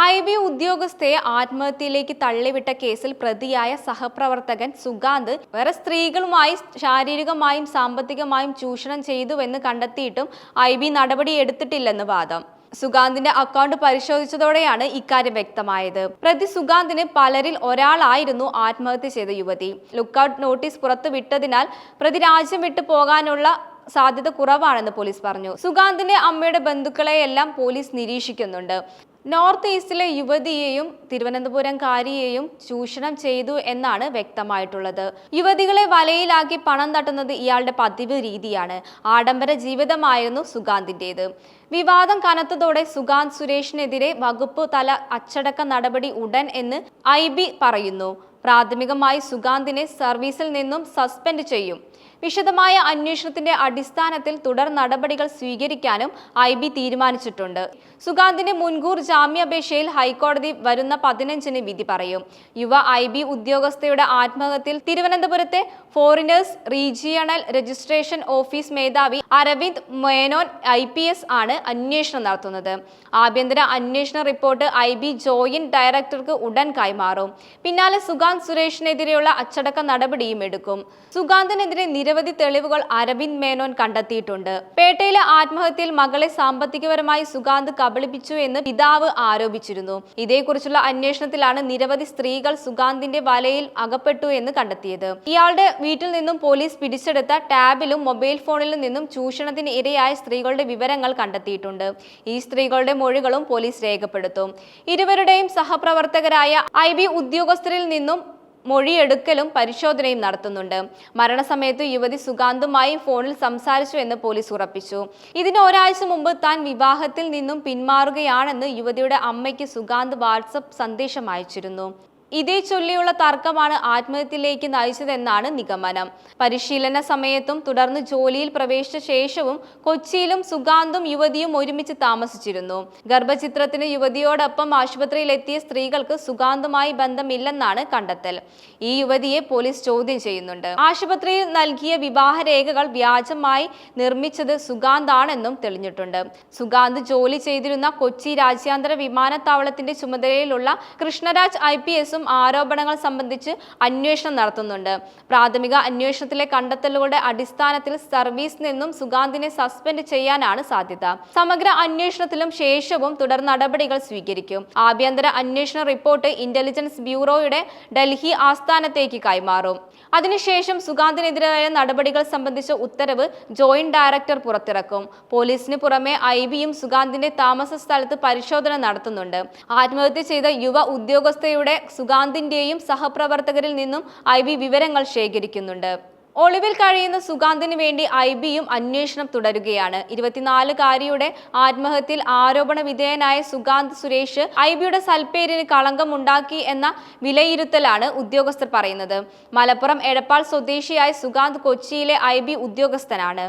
I B ഉദ്യോഗസ്ഥയെ ആത്മഹത്യയിലേക്ക് തള്ളിവിട്ട കേസിൽ പ്രതിയായ സഹപ്രവർത്തകൻ സുഗാന്ത് വേറെ സ്ത്രീകളുമായി ശാരീരികമായും സാമ്പത്തികമായും ചൂഷണം ചെയ്തുവെന്ന് കണ്ടെത്തിയിട്ടും ഐ ബി നടപടി എടുത്തിട്ടില്ലെന്ന് വാദം. സുഗാന്തിന്റെ അക്കൗണ്ട് പരിശോധിച്ചതോടെയാണ് ഇക്കാര്യം വ്യക്തമായത്. പ്രതി സുഗാന്തിന് പലരിൽ ഒരാളായിരുന്നു ആത്മഹത്യ ചെയ്ത യുവതി. ലുക്കൌട്ട് നോട്ടീസ് പുറത്തുവിട്ടതിനാൽ പ്രതി രാജ്യം വിട്ടു പോകാനുള്ള സാധ്യത കുറവാണെന്ന് പോലീസ് പറഞ്ഞു. സുഗാന്തിന്റെ അമ്മയുടെ ബന്ധുക്കളെയെല്ലാം പോലീസ് നിരീക്ഷിക്കുന്നുണ്ട്. നോർത്ത് ഈസ്റ്റിലെ യുവതിയെയും തിരുവനന്തപുരംകാരിയെയും ചൂഷണം ചെയ്തു എന്നാണ് വ്യക്തമായിട്ടുള്ളത്. യുവതികളെ വലയിലാക്കി പണം തട്ടുന്നത് ഇയാളുടെ പതിവ് രീതിയാണ്. ആഡംബര ജീവിതമായിരുന്നു സുഗാന്തിന്റെത്. വിവാദം കനത്തതോടെ സുഗാന്ത് സുരേഷിനെതിരെ വകുപ്പ് തല അച്ചടക്ക നടപടി ഉടൻ എന്ന് ഐ പറയുന്നു. പ്രാഥമികമായി സുഗാന്തിനെ സർവീസിൽ നിന്നും സസ്പെൻഡ് ചെയ്യും. വിശദമായ അന്വേഷണത്തിന്റെ അടിസ്ഥാനത്തിൽ തുടർ നടപടികൾ സ്വീകരിക്കാനും ഐ ബി തീരുമാനിച്ചിട്ടുണ്ട്. സുഗാന്തിന്റെ മുൻകൂർ ജാമ്യാപേക്ഷയിൽ ഹൈക്കോടതി വരുന്ന പതിനഞ്ചിന് വിധി പറയും. യുവ ഐ ബി ഉദ്യോഗസ്ഥയുടെ ആത്മഹത്യയിൽ തിരുവനന്തപുരത്തെ ഫോറിനേഴ്സ് റീജിയണൽ രജിസ്ട്രേഷൻ ഓഫീസ് മേധാവി Aravind Menon I P S ആണ് അന്വേഷണം നടത്തുന്നത്. ആഭ്യന്തര അന്വേഷണ റിപ്പോർട്ട് ഐ ബി ജോയിന്റ് ഡയറക്ടർക്ക് ഉടൻ കൈമാറും. പിന്നാലെ സുഗാന്ത് സുരേഷിനെതിരെയുള്ള അച്ചടക്ക നടപടിയും എടുക്കും. സുഗാന്തിനെതിരെ നിരവധി തെളിവുകൾ അരവിന്ദ് മേനോൻ കണ്ടെത്തിയിട്ടുണ്ട്. പേട്ടയിലെ ആത്മഹത്യയിൽ മകളെ സാമ്പത്തികപരമായി സുഗാന്ത് കബളിപ്പിച്ചു എന്ന് പിതാവ് ആരോപിച്ചിരുന്നു. ഇതേക്കുറിച്ചുള്ള അന്വേഷണത്തിലാണ് നിരവധി സ്ത്രീകൾ സുഗാന്തിന്റെ വലയിൽ അകപ്പെട്ടു എന്ന് കണ്ടെത്തിയത്. ഇയാളുടെ വീട്ടിൽ നിന്നും പോലീസ് പിടിച്ചെടുത്ത ടാബിലും മൊബൈൽ ഫോണിലും നിന്നും ചൂഷണത്തിന് ഇരയായ സ്ത്രീകളുടെ വിവരങ്ങൾ കണ്ടെത്തിയിട്ടുണ്ട്. ഈ സ്ത്രീകളുടെ മൊഴികളും പോലീസ് രേഖപ്പെടുത്തും. ഇരുവരുടെയും സഹപ്രവർത്തകരായ ഐ ബി ഉദ്യോഗസ്ഥരിൽ നിന്നും മൊഴിയെടുക്കലും പരിശോധനയും നടത്തുന്നുണ്ട്. മരണസമയത്ത് യുവതി സുഗാന്തുമായി ഫോണിൽ സംസാരിച്ചു എന്ന് പോലീസ് ഉറപ്പിച്ചു. ഇതിന് ഒരാഴ്ച മുമ്പ് താൻ വിവാഹത്തിൽ നിന്നും പിന്മാറുകയാണെന്ന് യുവതിയുടെ അമ്മയ്ക്ക് സുഗാന്ത് വാട്സപ്പ് സന്ദേശം അയച്ചിരുന്നു. ഇതേ ചൊല്ലിയുള്ള തർക്കമാണ് ആത്മഹത്യയിലേക്ക് നയിച്ചതെന്നാണ് നിഗമനം. പരിശീലന സമയത്തും തുടർന്ന് ജോലിയിൽ പ്രവേശിച്ച ശേഷവും കൊച്ചിയിലും സുഗാന്തും യുവതിയും ഒരുമിച്ച് താമസിച്ചിരുന്നു. ഗർഭചിത്രത്തിന് യുവതിയോടൊപ്പം ആശുപത്രിയിലെത്തിയ സ്ത്രീകൾക്ക് സുഗാന്തുമായി ബന്ധമില്ലെന്നാണ് കണ്ടെത്തൽ. ഈ യുവതിയെ പോലീസ് ചോദ്യം ചെയ്യുന്നുണ്ട്. ആശുപത്രിയിൽ നൽകിയ വിവാഹ രേഖകൾ വ്യാജമായി നിർമ്മിച്ചത് സുഗാന്താണെന്നും തെളിഞ്ഞിട്ടുണ്ട്. സുഗാന്ത് ജോലി ചെയ്തിരുന്ന കൊച്ചി രാജ്യാന്തര വിമാനത്താവളത്തിന്റെ ചുമതലയിലുള്ള കൃഷ്ണരാജ് ഐ പി എസും ആരോപണങ്ങൾ സംബന്ധിച്ച് അന്വേഷണം നടത്തുന്നുണ്ട്. പ്രാഥമിക അന്വേഷണത്തിലെ കണ്ടെത്തലുകളുടെ അടിസ്ഥാനത്തിൽ സർവീസ് നിന്നും സുഗാന്തിനെ സസ്പെൻഡ് ചെയ്യാനാണ് സാധ്യത. സമഗ്ര അന്വേഷണത്തിലും ശേഷവും തുടർ നടപടികൾ സ്വീകരിക്കും. ആഭ്യന്തര അന്വേഷണ റിപ്പോർട്ട് ഇന്റലിജൻസ് ബ്യൂറോയുടെ ഡൽഹി ആസ്ഥാനത്തേക്ക് കൈമാറും. അതിനുശേഷം സുഗാന്തിനെതിരായ നടപടികൾ സംബന്ധിച്ച ഉത്തരവ് ജോയിന്റ് ഡയറക്ടർ പുറത്തിറക്കും. പോലീസിന് പുറമെ ഐ ബിയും സുഗാന്തിന്റെ താമസ സ്ഥലത്ത് പരിശോധന നടത്തുന്നുണ്ട്. ആത്മഹത്യ ചെയ്ത യുവ ഉദ്യോഗസ്ഥയുടെ സുഗാന്തിന്റെയും സഹപ്രവർത്തകരിൽ നിന്നും ഐ ബി വിവരങ്ങൾ ശേഖരിക്കുന്നുണ്ട്. ഒളിവിൽ കഴിയുന്ന സുഗാന്തിന് വേണ്ടി ഐ ബിയും അന്വേഷണം തുടരുകയാണ്. ഇരുപത്തിനാലുകാരിയുടെ ആത്മഹത്യയിൽ ആരോപണ വിധേയനായ സുഗാന്ത് സുരേഷ് ഐ ബിയുടെ സൽപ്പേരിന് കളങ്കമുണ്ടാക്കി എന്ന വിലയിരുത്തലാണ് ഉദ്യോഗസ്ഥർ പറയുന്നത്. മലപ്പുറം എടപ്പാൾ സ്വദേശിയായ സുഗാന്ത് കൊച്ചിയിലെ ഐ ഉദ്യോഗസ്ഥനാണ്.